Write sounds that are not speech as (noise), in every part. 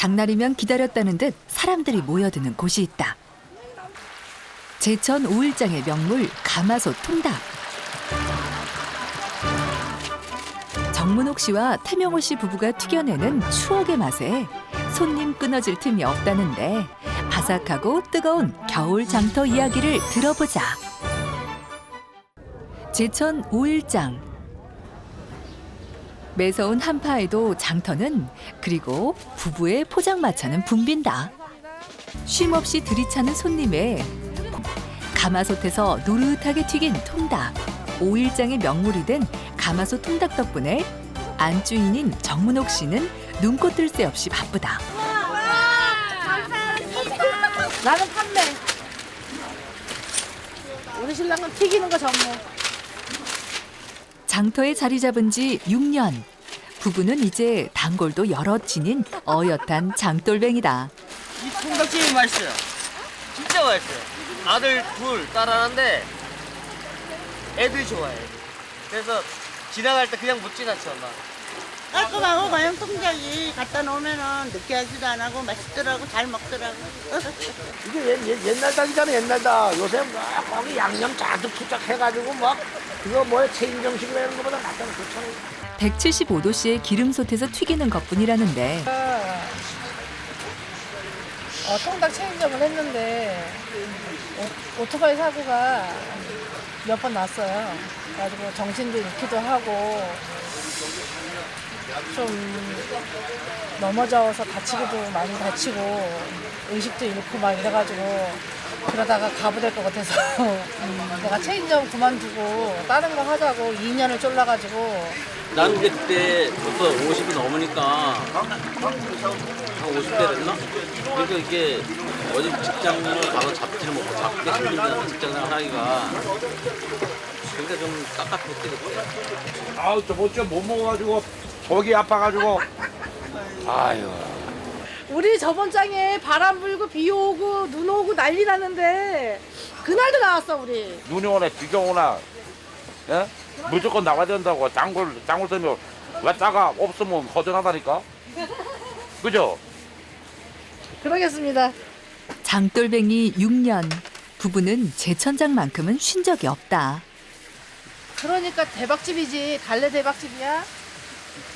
장날이면 기다렸다는 듯 사람들이 모여드는 곳이 있다. 제천 5일장의 명물 가마솥 통닭. 정문옥 씨와 태명호 씨 부부가 튀겨내는 추억의 맛에 손님 끊어질 틈이 없다는데 바삭하고 뜨거운 겨울 장터 이야기를 들어보자. 제천 5일장. 매서운 한파에도 장터는 그리고 부부의 포장마차는 붐빈다. 쉼 없이 들이차는 손님에 가마솥에서 노릇하게 튀긴 통닭. 5일장의 명물이 된 가마솥 통닭 덕분에 안주인인 정문옥 씨는 눈코 뜰새 없이 바쁘다. 나는 판매. 우리 신랑은 튀기는 거 전문. 장터에 자리 잡은 지 6년. 부부는 이제 단골도 여럿 지닌 어엿한 장돌뱅이다. 이 통닭집이 맛있어요. 진짜 맛있어요. 아들 둘, 딸 하나인데 애들이 좋아해. 그래서 지나갈 때 그냥 못 지나쳐 막. 깔끔하고 마냥 통장이 갖다 놓으면은 느끼하지도 안 하고 맛있더라고 잘 먹더라고. (laughs) 이게 옛, 옛, 옛날 닭이잖아 옛날 닭 요새 막 거기 양념 잔뜩 투착해가지고 막 그거 뭐야 체인정식 이런 거보다 낫잖아 좋잖아 175도씨의 기름솥에서 튀기는 것뿐이라는데 어, 통닭 체인점을 했는데 오, 오토바이 사고가 몇 번 났어요. 그래가지고 정신도 잃기도 하고 좀 넘어져서 다치기도 많이 다치고 의식도 잃고 막 이래가지고 그러다가 가부될 것 같아서 (laughs) 음, 내가 체인점 그만두고 다른 거 하자고 2년을 쫄라가지고 나는 근데 그때 벌써 50이 넘으니까 한 50대 됐나? 그러니까 이게 어디 직장을 가서 잡지를 못하고 잡게 힘들다는 직장을 하기가 그러니까 좀 깝깝했지 그때. 아우 저번 주에 못 먹어가지고 속이 아파가지고 아유 우리 저번 장에 바람 불고 비 오고 눈 오고 난리 났는데 그날도 나왔어 우리 눈이 오나 비가 오나 예? 무조건 나와야 된다고 장골 장골 때문에 왜 짜가 없으면 허전하다니까 그죠? 그러겠습니다 장돌뱅이 6년. 부부는 제천장만큼은 쉰 적이 없다. 그러니까 대박집이지. 달래 대박집이야.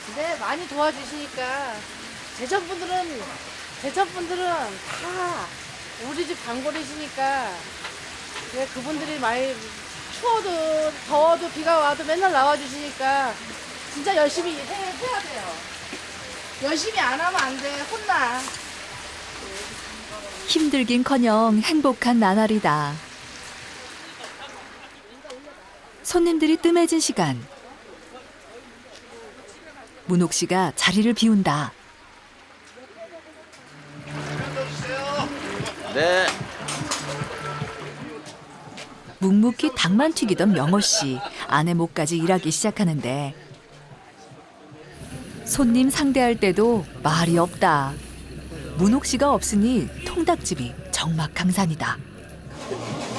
근데 많이 도와주시니까. 제천 분들은 제천 분들은 다 우리 집 단골이시니까. 그래 그분들이 많이 추워도 더워도 비가 와도 맨날 나와주시니까 진짜 열심히 해, 해야 돼요. 열심히 안 하면 안 돼. 혼나. 힘들긴커녕 행복한 나날이다. 손님들이 뜸해진 시간. 문옥 씨가 자리를 비운다. 네. 묵묵히 닭만 튀기던 명호 씨 아내 목까지 일하기 시작하는데 손님 상대할 때도 말이 없다. 문옥 씨가 없으니 통닭집이 정막강산이다.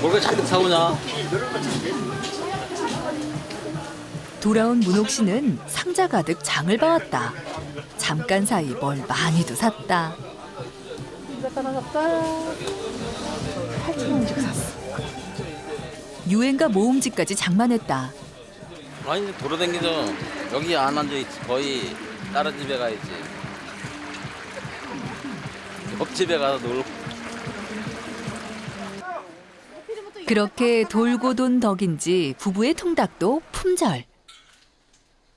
뭘그 잔뜩 사오냐? 돌아온 문옥 씨는 상자 가득 장을 봐왔다. 잠깐 사이 뭘 많이도 샀다. 이거 나갔다 8천 원씩 샀어 유행가 모음집까지 장만했다. 이제 돌아다니죠. 여기 안 앉아 있지. 거의 다른 집에 가야지. 옆집에 가서 놀고. 그렇게 돌고 돈 덕인지 부부의 통닭도 품절.